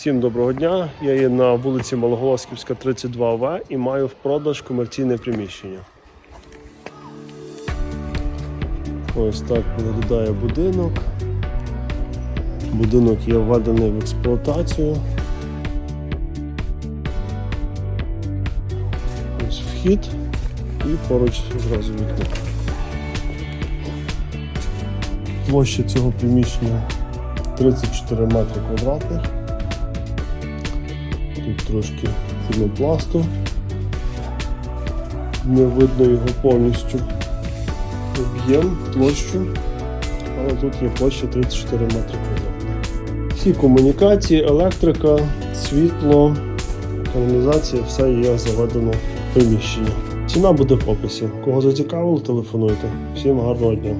Всім доброго дня. Я є на вулиці Малоголосківська, 32В і маю в продаж комерційне приміщення. Ось так виглядає будинок. Будинок є введений в експлуатацію. Ось вхід і поруч зразу вікно. Площа цього приміщення 34 метри квадратних. Тут трошки пінопласту. Не видно його повністю об'єм, площу, але тут є площа 34 метри квадратних. Всі комунікації, електрика, світло, каналізація, все є заведено в приміщення. Ціна буде в описі. Кого зацікавило, телефонуйте. Всім гарного дня!